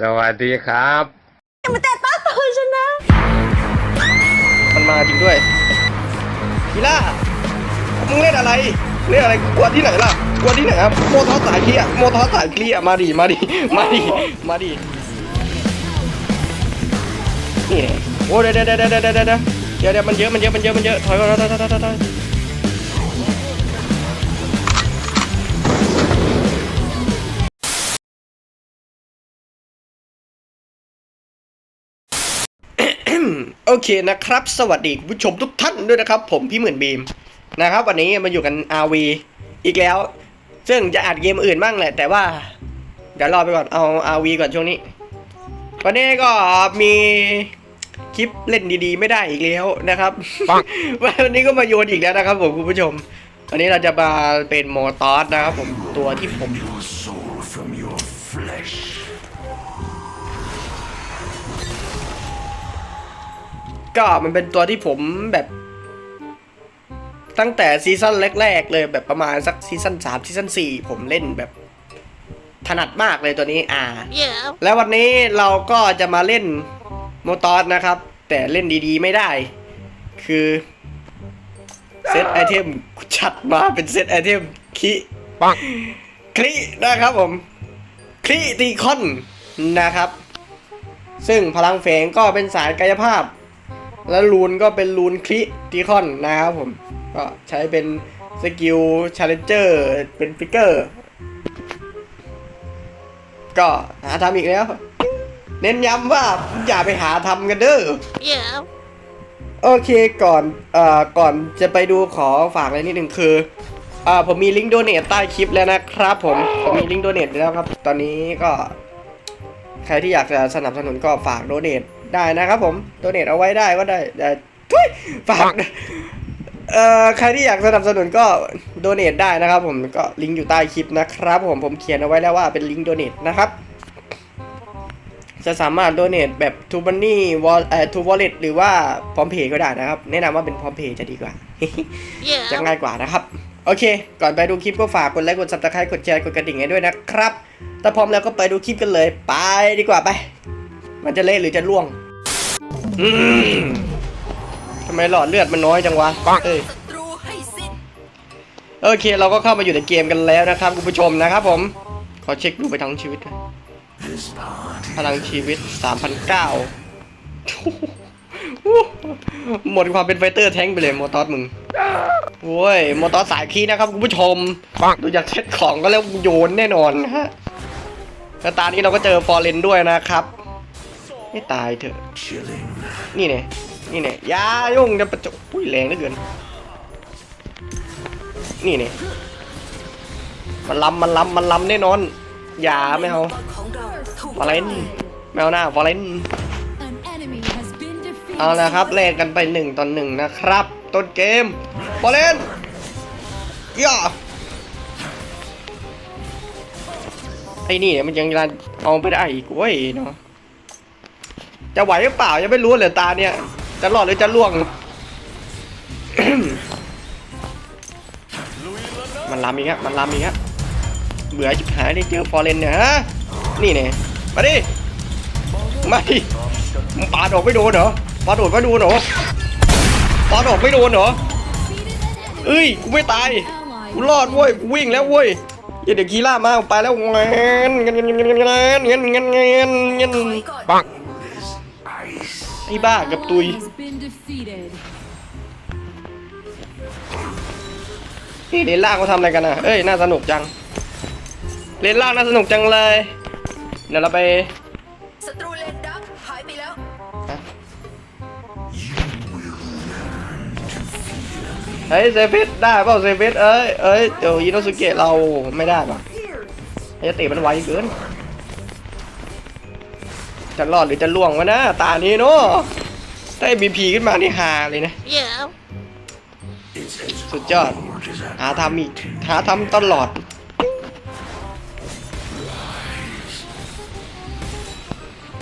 สวัสดีครับอย่ามาแตะต้องตัวฉันนะ มันมาจริงด้วยกีล่ามึงเล่นอะไรเล่นอะไรกลัวที่ไหนล่ะกลัวที่ไหนครับโมทอสายเกลียโมทอสายเกลียมาดิมาดิมาดิมาดินี่โอ้เดี๋ยวเดี๋ยวเดี๋ยวเดี๋ยวเดี๋ยวเดี๋ยวมันเยอะมันเยอะมันเยอะมันเยอะถอยก่อนถอยถอยถอยถอย เคนะครับ สวัสดีคุณผู้ชมทุกท่านด้วยนะครับ ผมพี่หมื่นบีมนะครับ วันนี้มาอยู่กัน RV อีกแล้ว ซึ่งจะอัดเกมอื่นบ้างแหละ แต่ว่า เดี๋ยวรอไปก่อนเอา RV ก่อนช่วงนี้ วันนี้ก็มีคลิปเล่นดีๆ ไม่ได้อีกแล้วนะครับปังวันนี้ก็มาโยนอีกแล้วนะครับผมคุณผู้ชม วันนี้เราจะมาเป็นโมตอสนะครับผมตัวที่ผม ก็มันเป็นตัวที่ผมแบบ ตั้งแต่ซีซั่นแรก ๆ เลยแบบประมาณสักซีซั่นสามซีซั่นสี่ผมเล่นแบบถนัดมากเลยตัวนี้อ่า Yeah แล้ววันนี้เราก็จะมาเล่นโมตอสนะครับ แต่เล่นดีๆไม่ได้ คือเซตไอเทมชัดมาเป็นเซตไอเทมคิปังคลินะครับผมคลิตีคอนนะครับ ซึ่งพลังแฝงก็เป็นสายกายภาพ แล้วรูนก็เป็นรูนคลิตีคอนนะครับผม ก็ใช้เป็นสกิลชาเลนเจอร์เป็นฟิกเกอร์ ก็หาทำอีกแล้ว เน้นย้ำว่าอย่าไปหาทำกันเด้อ Yeah โอเคก่อนเอ่อก่อนจะไปดูขอฝากอะไรนิดหนึ่งคืออ่าผมมีลิงก์โดเนทใต้คลิปแล้วนะครับผมผมมีลิงก์โดเนทแล้วครับ ตอนนี้ก็ ใครที่อยากจะสนับสนุนก็ฝากโดเนท ได้นะครับผมโดเนทเอาไว้ได้ก็ได้แต่ทุยฝากเอ่อใครที่อยากสนับสนุนก็โดเนทได้นะครับ ผมก็ลิงก์อยู่ใต้คลิปนะครับ ผมผมเขียนเอาไว้แล้วว่าเป็นลิงก์โดเนทนะครับจะสามารถโดเนทแบบทูบันนี่วอลเอ่อทูวอลเล็ตหรือว่าพร้อมเพย์ก็ได้นะครับ แนะนำว่าเป็นพร้อมเพย์จะดีกว่า จะ Yeah ง่ายกว่านะครับ โอเค ก่อนไปดูคลิปก็ฝากกดไลค์กดซับสไครต์กดแชร์กดกระดิ่งให้ด้วยนะครับ ถ้าพร้อมแล้วก็ไปดูคลิปกันเลย ไปดีกว่าไป มันจะเละหรือจะล่วงอืม ทำไมหลอดเลือดมันน้อยจังวะเอ้ยศัตรูให้สิ้นโอเค เราก็เข้ามาอยู่ในเกมกันแล้วนะครับคุณผู้ชมนะครับผม ขอเช็คดูไปทั้งชีวิตด้วย This party พลังชีวิต 3,009หมดความเป็นไฟเตอร์แท้งไปเลยโมตอสมึงโว้ยโมตอสสายคีนะครับคุณผู้ชมปังดูจากเซตของก็แล้วโยนแน่นอนนะฮะแล้วตานี้เราก็เจอฟอร์เรนด้วยนะครับ ไม่ตายเถอะ นี่เนี่ยนี่เนี่ยอยาย่งจะประจบอุ้ยแรงเหลือเกิน นี่เนี่ยมันล้ำมันล้ำมันล้ำแน่นอน อย่าไม่เอาของเราถูกฟอเรนไม่เอาหน้าฟอร์เรนเอาละครับแลกกันไปหนึ่งต่อหนึ่งนะครับ ต้นเกมบอลเลนย่าไอ้นี่มันยังรันเอาไปได้อีกเว้ยเนาะ จะไหวหรือเปล่ายังไม่รู้เลยตาเนี่ย จะรอดหรือจะล่วง มันลามอีกฮะมันลามอีกฮะเบื่อชิบหายได้เจอฟอร์เรนเนี่ยฮะนี่เนี่ยมาดิมาดิปาดอกไม่โดนเหรอปาดอกไม่โดนเหรอปาดอกไม่โดนเหรอเอ้ยกูไม่ตายกูรอดเว้ยกูวิ่งแล้วเว้ยอย่าเด็กกีล่ามาไปแล้วเงินเงินเงินเงินเงินเงินเงินปัง ไอ้บ้ากับตุย Has been defeated. นี่เลนล่างเขาทำอะไรกันอะเอ้ย น่าสนุกจัง เลนล่างน่าสนุกจังเลย เดี๋ยวเราไปศัตรูเลนดักหายไปแล้ว เฮ้ยเซฟิตได้เปล่าเซฟิตเอ้ยเอ้ยเดี๋ยวอินโนสุเกะเราไม่ได้ป่ะไอ้เตะมันไวเกิน จะรอดหรือจะล่วงวะนะตานี้เนาะถ้าบีพีขึ้นมานี่ฮาเลยนะ Yeah It's as สุดยอด cold as a หาทำอีก หาทำตลอด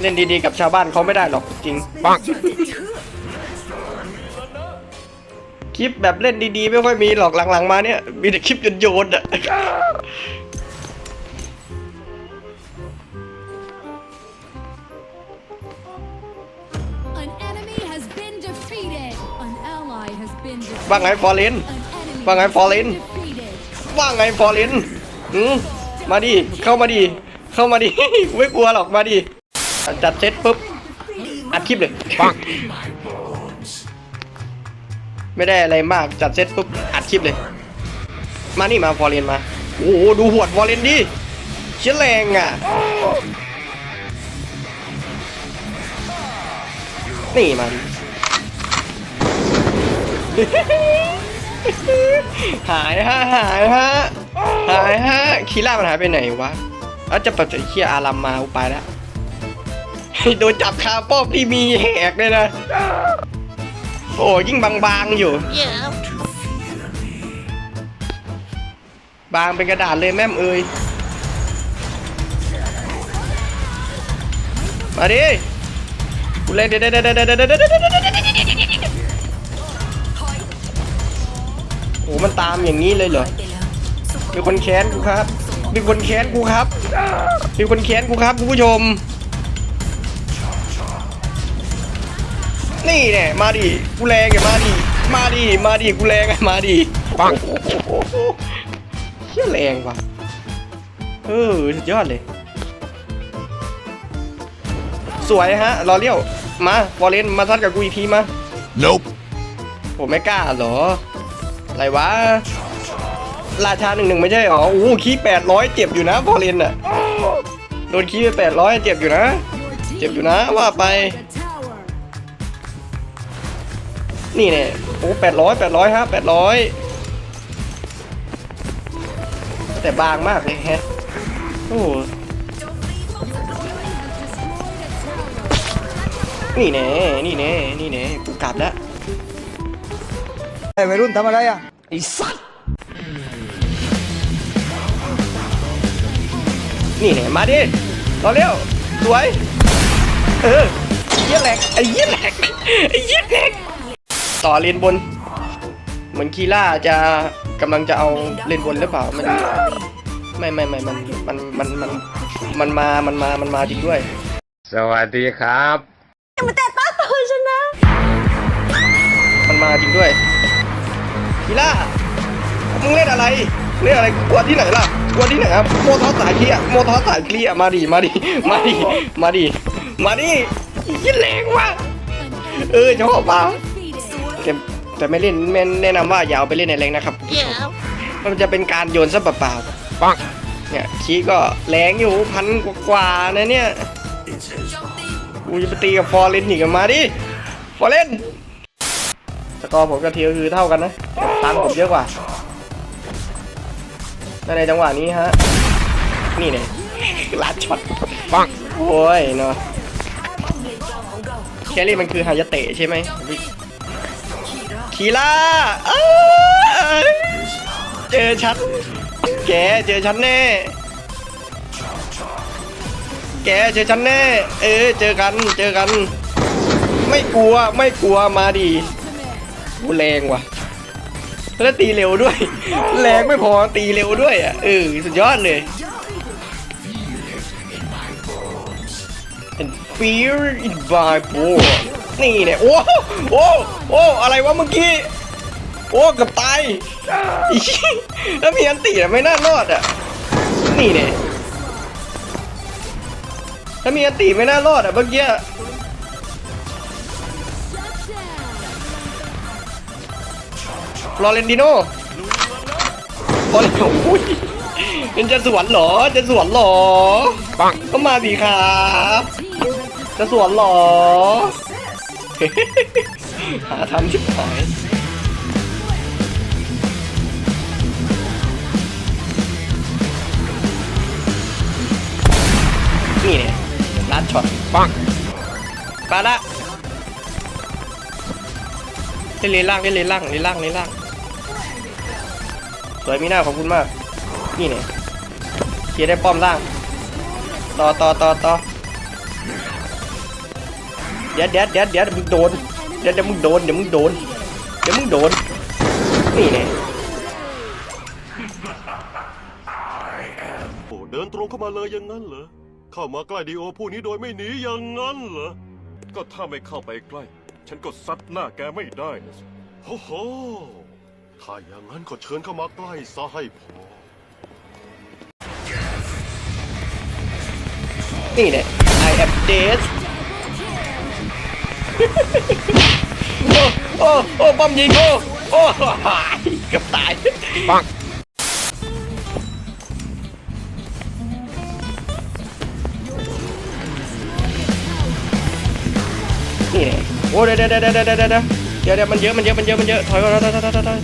เล่นดีๆกับชาวบ้านเขาไม่ได้หรอกจริงปังคลิปแบบเล่นดีๆ ไม่ค่อยมีหรอกหลังๆมาเนี่ย มีแต่คลิปโยนๆอะ ว่าไงฟอร์เรน An enemy ว่าไง has ฟอร์เรน been defeated. ว่าไงฟอร์เรนอืมมาดิเข้ามาดิเข้ามาดิไม่กลัวหรอกมาดิจัดเซตปุ๊บอัดคลิปเลย My bones. ไม่ได้อะไรมากจัดเซตปุ๊บอัดคลิปเลย มานี่มาฟอร์เรนมาโอ้โหดูหวดฟอร์เรนดิเชี่ยแรงอะนี่มาดิ หายฮะหายฮะหายฮะคีร่ามันหายไปไหนวะเอาจะปัจจัยเคียอารัมมาอุไปแล้วโดนจับคาป้อมที่มีแหกเลยนะโอ้ยิ่งบางๆอยู่ บางเป็นกระดาษเลยแม่มเอ้ยมาดิกูเล่นเด็ดเด็ดเด็ดเด็ดเด็ดเด็ด โอ้มันตามอย่างนี้เลยเหรอไปแล้วสุขมีคนแค้นกูครับ มีคนแค้นกูครับ มีคนแค้นกูครับคุณผู้ชม นี่แน่มาดิกูแรงไงมาดิมาดิมาดิกูแรงไงมาดิปังเชี่ยแรงว่ะเออสุดยอดเลย สวยฮะรอเลี้ยวมาบอลเลนมาซัดกับกูอีกทีมา Nope. ผมไม่กล้าเหรอ อะไรวะ ราชาหนึ่งหนึ่งไม่ใช่หรอโอ้คีแปดร้อยเจ็บอยู่นะพอเลนอะโดนคีไปแปดร้อยเจ็บอยู่นะ เจ็บอยู่นะว่าไป นี่เนี่ยโอ้แปดร้อยแปดร้อยฮะแปดร้อยแต่บางมากเลยแฮะโอ้โห Destroyed a tower. นี่แน่นี่แน่นี่แน่กูกลับแล้ว วัยรุ่นทำอะไรอะไอ้สัตว์นี่เนี่ยมาดิรอเร็วสวย เออไอ้เยี่ยแหลกไอ้เยี่ยแหลกไอ้เยี่ยแหลกต่อเลนบน เหมือนคีล่าจะกำลังจะเอาเลนบนหรือเปล่ามันไม่ไม่ไม่มันมันมันมันมันมามันมามันมาจริงด้วย สวัสดีครับมาแต่ป้าตัวฉันนะ มันมาจริงด้วย คีล่ามึงเล่นอะไรเล่นอะไรกลัวที่ไหนล่ะกลัวที่ไหนครับโมทอสสายเคลียร์โมทอสสายเคลียร์มาดิมาดิมาดิมาดิมาดิยิ่งแรงว่ะเออชอบป่ะ Defeated. แต่แต่ไม่เล่นไม่แนะนำว่าอย่าเอาไปเล่นในแรงนะครับมันจะเป็นการโยนซะเปล่าปังๆเนี่ยคีก็แรงอยู่พันกว่าๆนะเนี่ย It's as โจมตีกูจะไปตีกับฟอร์เรนอีกอะมาดิฟอร์เรน สกอร์ผมกับเทียวคือเท่ากันนะตังค์ผมเยอะกว่าและในจังหวะนี้ฮะ นี่เนี่ยลัดช็อตปังโอ้ยเนาะเลนกลางของเราแครี่มันคือฮายาเตะใช่ไหมขีราคีล่าเอ้ยเจอฉันแกเจอฉันแน่ แกเจอฉันแน่ เออเจอกัน เจอกัน ไม่กลัว ไม่กลัว มาดี กูแรงว่ะแล้วตีเร็วด้วย แรงไม่พอตีเร็วด้วยอะเออสุดยอดเลย and fear in my bones นี่เนี่ยโอ้โอ้โอ้อะไรวะเมื่อกี้ โอ้กับตายแล้วมีอันตีอะไม่น่ารอดอะนี่เนี่ยถ้ามีอันตีไม่น่ารอดอะเมื่อกี้ ลอเรนติโนฟลอเรนโอ้ยเป็นจะสวนเหรอจะสวนเหรอปังก็มาสิครับ Team has จะสวนเหรอหาทำชิบหายนี่เนี่ยลัดช็อตปังไปละเล่นเลนล่างเล่นเลนล่างเลนล่างเลนล่างส วยมีหน้าขอบคุณมาก นี่เนี่ยเคลียร์ได้ป้อมล่าง ต่อต่อต่อต่อเดี๋ยวเดี๋ยวเดี๋ยวเดี๋ยวมึงโดน เดี๋ยวเดี๋ยวมึงโดน เดี๋ยวมึงโดน เดี๋ยวมึงโดน นี่เนี่ยโอ้เดินตรงเข้ามาเลยอย่างนั้นเหรอ เข้ามาใกล้ดีโอผู้นี้โดยไม่หนีอย่างนั้นเหรอ ก็ถ้าไม่เข้าไปใกล้ ฉันก็ซัดหน้าแกไม่ได้นะสิโอ้โห ถ้าอย่างนั้นก็เชิญเข้ามาใกล้ซะให้พอ นี่แหละ I am dead โอ้โอ้โอ้ป้อมยิงโอ้โอ้หายเกับตายปังนี่เนี่ยโอ้เดี๋ยวเดี๋ยวเดี๋ยวเดี๋ยวเดี๋ยวเดี๋ยวมันเยอะมันเยอะมันเยอะมันเยอะถอยก่อนถอยถอยถอยถอย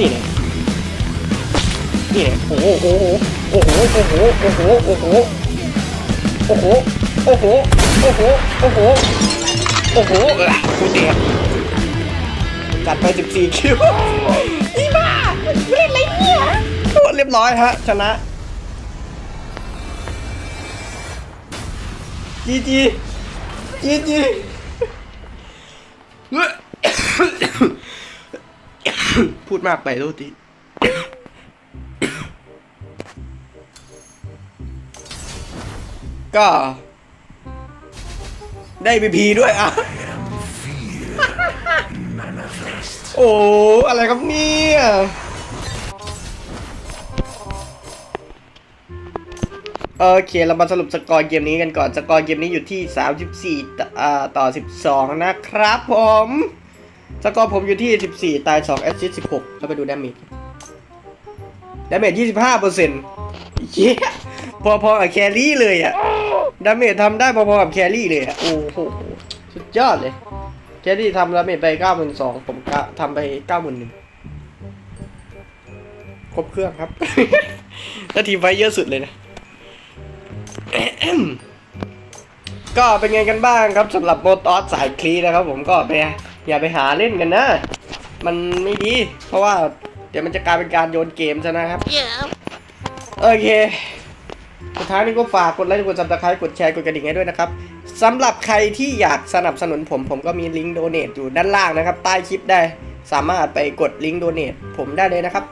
นี่เนี่ยนี่เนี่ยโอ้โหโอ้โหโอ้โหโอ้โหโอ้โหโอ้โหโอ้โหโอ้โหโอ้โหโอ้โหเออกูเตะจัดไป 14 คิวอีบ้าเล่นอะไรเนี่ยโอ้เรียบร้อยฮะ ชนะจีจีจีจี พูดมากไปโทษทีก็ ได้พีพีด้วยอะ โอ้อะไรครับเนี่ยโอเค เรามาสรุปสกอร์เกมนี้กันก่อน สกอร์เกมนี้อยู่ที่ 34 ต่ออ่ต่อ12 นะครับผม สกอร์ผมอยู่ที่ 14 ตาย2แอสซิสต์16 แล้วไปดูดาเมจดาเมจ25เปอร์เซ็นต์เย้พอๆกับแครี่เลยอะดาเมจทำได้พอๆกับแครี่เลยอะโอ้โห สุดยอดเลย แครี่ทำดาเมจไป92,000ผมกะทำไป91,000ครบเครื่องครับ แล้วทีมไฟเยอะสุดเลยนะก็เป็นไงกันบ้างครับสำหรับโมตอสสายคลีนะครับผมก็ไป อย่าไปหาเล่นกันนะ มันไม่ดี เพราะว่าเดี๋ยวมันจะกลายเป็นการโยนเกมซะนะครับ โอเค สุดท้ายนี้ก็ฝากกดไลค์กดซับสไครต์กดแชร์กดกระดิ่งให้ด้วยนะครับสำหรับใครที่อยากสนับสนุนผมผมก็มีลิงก์โดเนทอยู่ด้านล่างนะครับ ใต้คลิปได้สามารถไปกดลิงก์โดเนทผมได้เลยนะครับ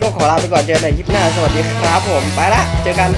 ก็ขอลาไปก่อนเจอกันในคลิปหน้าสวัสดีครับผมไปละเจอกัน